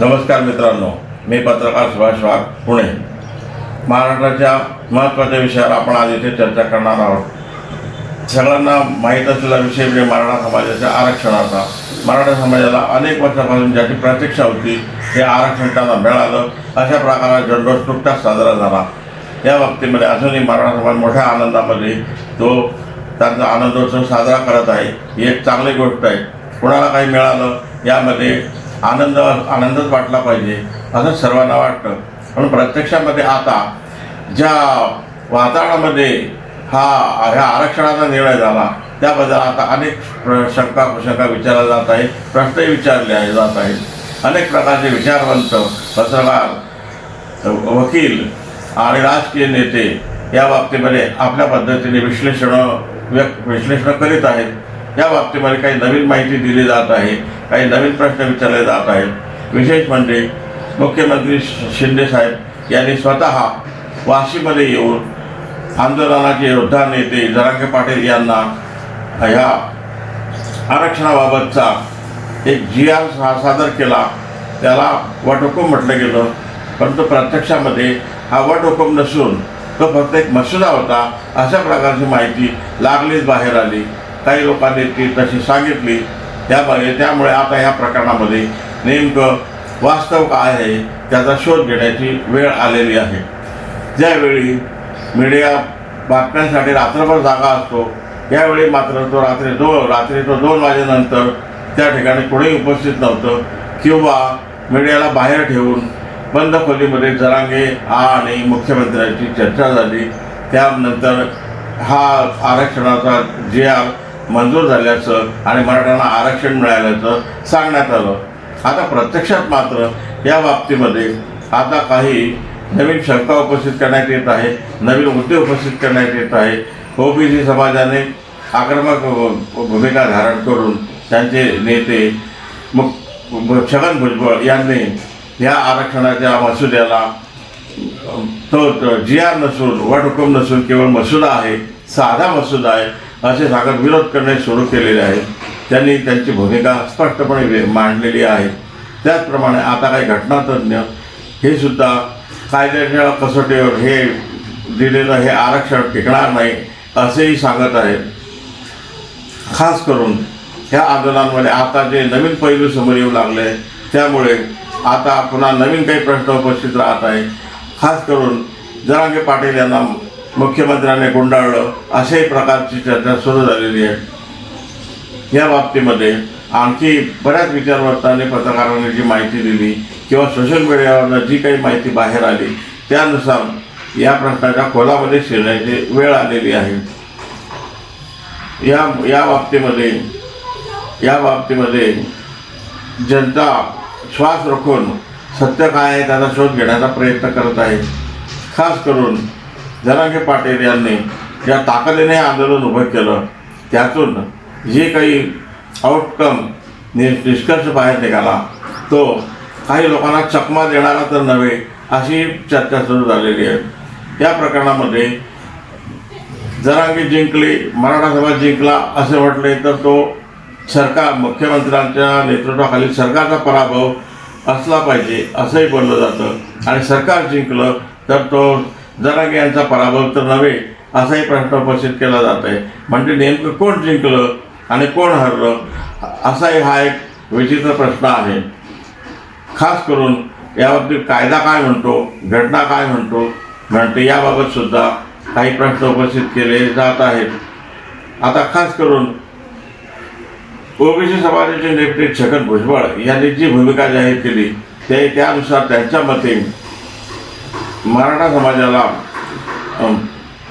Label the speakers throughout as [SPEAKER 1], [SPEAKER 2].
[SPEAKER 1] नमस्कार मित्रांनो मी पत्रकार सुभाष वाघ पुणे. महाराष्ट्राच्या महत्त्वाच्या विषयावर आपण आज इथे चर्चा करणार आहोत. सगळ्यांना माहीत असलेला विषय म्हणजे मराठा समाजाच्या आरक्षणाचा. मराठा समाजाला अनेक वर्षापासून ज्याची प्रतीक्षा होती ते आरक्षण त्यांना मिळालं. अशा प्रकारे जल्लोष नुकताच साजरा झाला. या बाबतीमध्ये अजूनही मराठा समाज मोठ्या आनंदामध्ये तो त्यांचा आनंदोत्सव साजरा करत आहे. ही एक चांगली गोष्ट आहे. कुणाला काही मिळालं यामध्ये आनंद आनंदच वाटला पाहिजे असं सर्वांना वाटतं. पण प्रत्यक्षामध्ये आता ज्या वातावरणामध्ये हा ह्या आरक्षणाचा निर्णय झाला त्याबद्दल आता अनेक प्र शंका कुशंका विचारल्या जात आहेत प्रश्नही विचारले जात आहेत. अनेक प्रकारचे विचारवंत पत्रकार वकील आणि राजकीय नेते या बाबतीमध्ये आपल्या पद्धतीने विश्लेषणं व्यक्त विश्लेषणं करीत आहेत. या बाबतीमध्ये काही नवीन माहिती दिली जात आहे. काही नवीन प्रश्न विचारले जात आहेत. विशेष म्हणजे मुख्यमंत्री श- शिंदे साहेब यांनी स्वतः वाशीमध्ये येऊन आंदोलनाचे योद्धा नेते जरांगे पाटील यांना ह्या आरक्षणाबाबतचा एक जी आर हा सादर केला. त्याला वटहुकूम म्हटलं गेलं. परंतु प्रत्यक्षामध्ये हा वटहुकूम नसून तो फक्त एक मसुदा होता अशा प्रकारची माहिती लागलीच बाहेर आली. काही लोकांनी ती तशी सांगितली. त्यामुळे त्यामुळे आता या प्रकरणामध्ये नेमकं वास्तव काय आहे त्याचा शोध घेण्याची वेळ आलेली आहे. ज्यावेळी मीडिया बातम्यांसाठी रात्रभर जागा असतो यावेळी मात्र तो रात्री दोन रात्री तो दोन वाजेनंतर त्या ठिकाणी कोणी उपस्थित नव्हतं किंवा मीडियाला बाहेर ठेवून बंद खोलीमध्ये जरांगे आणि मुख्यमंत्र्यांची चर्चा झाली. त्यानंतर हा आरक्षणाचा जे आर मंजूर झाल्याचं आणि मराठ्यांना आरक्षण मिळाल्याचं सांगण्यात आलं. आता प्रत्यक्षात मात्र या बाबतीमध्ये आता काही नवीन शंका उपस्थित करण्यात येत आहे नवीन मुद्दे उपस्थित करण्यात येत आहे. ओबीसी समाजाने आक्रमक भूमिका धारण करून त्यांचे नेते मुख छगन भुजबळ यांनी या आरक्षणाच्या मसुद्याला तो जी आर नसून वटहुकूम नसून केवळ मसुदा आहे साधा मसुदा आहे असे सांगत विरोध करणे सुरू केलेले आहे. त्यांनी त्यांची भूमिका स्पष्टपणे मांडलेली आहे. त्याचप्रमाणे आता काही घटनातज्ञ हे सुद्धा कायद्याच्या कसोटीवर हे दिलेलं हे आरक्षण टिकणार नाही असेही सांगत आहेत. खास करून ह्या आंदोलनामध्ये आता जे नवीन पैलू समोर येऊ लागले त्यामुळे आता पुन्हा नवीन काही प्रश्न उपस्थित राहत आहे खास करून जरांगे पाटील यांना मुख्यमंत्र्याने गुंडाळलं अशाही प्रकारची चर्चा सुरू झालेली आहे. या बाबतीमध्ये आणखी बऱ्याच विचारवंतांनी पत्रकारांनी जी माहिती दिली किंवा सोशल मीडियावरनं जी काही माहिती बाहेर आली त्यानुसार या प्रश्नाच्या खोलामध्ये शिरण्याची वेळ आलेली आहे. या या बाबतीमध्ये या बाबतीमध्ये जनता श्वास रोखून सत्य काय आहे त्याचा शोध घेण्याचा प्रयत्न करत आहे. खास करून जरांगे पाटील यांनी ज्या ताकदीने आंदोलन उभं केलं त्यातून जे काही आउटकम नि निष्कर्ष बाहेर निघाला तो काही लोकांना चकमा देणारा तर नव्हे अशी चर्चा सुरू झालेली आहे. या प्रकरणामध्ये जरांगी जिंकली मराठा सभा जिंकला असे म्हटले तर तो सरकार मुख्यमंत्र्यांच्या नेतृत्वाखाली सरकारचा पराभव असला पाहिजे असंही बोललं जातं. आणि सरकार जिंकलं तर तो जरांगे यांचा पराभव तर नव्हे असाही प्रश्न उपस्थित केला जात आहे म्हणजे नेमकं कोण जिंकलं आणि कोण हरलं असाही हा एक विचित्र प्रश्न आहे. खास करून याबाबतीत कायदा काय म्हणतो घटना काय म्हणतो म्हणते याबाबत सुद्धा काही प्रश्न उपस्थित केले जात आहेत. आता खास करून ओबीसी समाजाचे नेते छगन भुजबळ यांनी जी भूमिका जाहीर केली ते त्यानुसार त्यांच्या मते मराठा समाजाला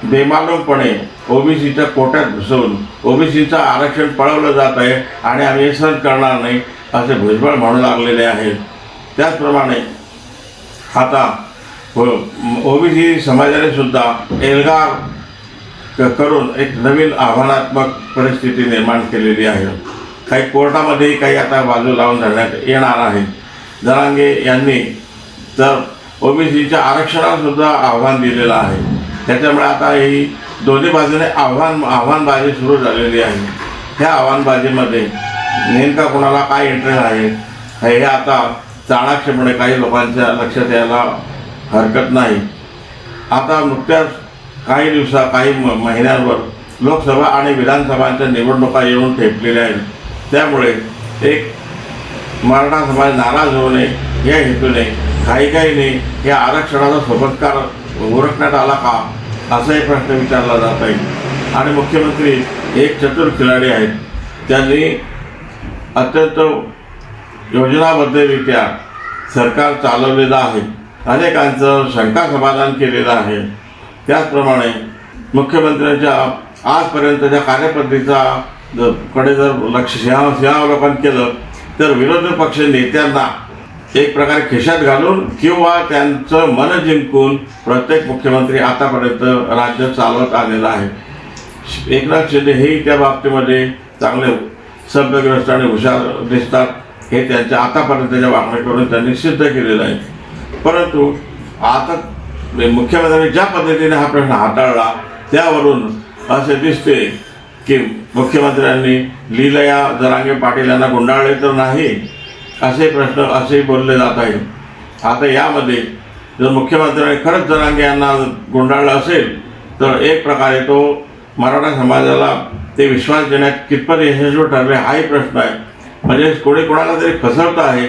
[SPEAKER 1] बेमालूमपणे ओबीसीच्या कोट्यात घुसवून ओबीसीचं आरक्षण पळवलं जात आहे आणि आम्ही हे सहन करणार नाही असे भुजबळ म्हणू लागलेले आहेत. त्याचप्रमाणे आता हो, ओबीसी समाजाने सुद्धा एल्गार क- करून एक नवीन आव्हानात्मक परिस्थिती निर्माण केलेली आहे. काही कोर्टामध्येही काही आता बाजू लावून धरण्यात येणार आहे. जरांगे यांनी तर ओबीसीच्या आरक्षणाला सुद्धा आव्हान दिलेलं आहे. त्याच्यामुळे आता ही दोन्ही बाजूने आव्हान आव्हानबाजी सुरू झालेली आहे. ह्या आव्हानबाजीमध्ये नेमका कोणाला काय इंटरेस्ट आहे? हे आता चाणाक्षपणे काही लोकांच्या लक्षात यायला हरकत नाही. आता नुकत्याच काही दिवसा काही म- महिन्यांवर लोकसभा आणि विधानसभांच्या निवडणुका येऊन ठेपलेल्या आहेत. त्यामुळे एक मराठा समाज नाराज होऊ नये या हेतूने घाईघाईने हे या आरक्षणाचा सोबतकार ओरखण्यात आला का? असा एक प्रश्न विचारला जात आहे. आणि मुख्यमंत्री एक चतुर खिलाडी आहेत. त्यांनी अत्यंत योजनाबद्धरित्या सरकार चालवलेलं आहे. अनेकांचं शंका समाधान केलेलं आहे. त्याचप्रमाणे मुख्यमंत्र्यांच्या आजपर्यंतच्या कार्यपद्धतीचा कडे जर लक्ष सिंहावलोकन केलं तर विरोधी पक्ष नेत्यांना एक प्रकारे खिशात घालून किंवा त्यांचं मन जिंकून प्रत्येक मुख्यमंत्री आतापर्यंत राज्य चालवत आलेला आहे. एकनाथ शिंदे हेही त्या बाबतीमध्ये चांगले सभ्यग्रस्त आणि हुशार दिसतात. हे त्यांच्या आतापर्यंतच्या वागण्याकडून त्यांनी सिद्ध केलेलं आहे. परंतु आता मुख्यमंत्र्यांनी ज्या पद्धतीने हा प्रश्न हाताळला त्यावरून असे दिसते की मुख्यमंत्र्यांनी लीलया जरांगे पाटील यांना गुंडाळले तर नाही. असे प्रश्न असे बोलले जात आहे आता यामध्ये जर मुख्यमंत्र्यांनी खरंच जरांगे यांना गुंडाळलं असेल तर एक प्रकारे तो मराठा समाजाला ते विश्वास देण्यात कितपत यशस्वी ठरले हाही प्रश्न आहे. म्हणजे कोणी कोणाला तरी फसवत आहे.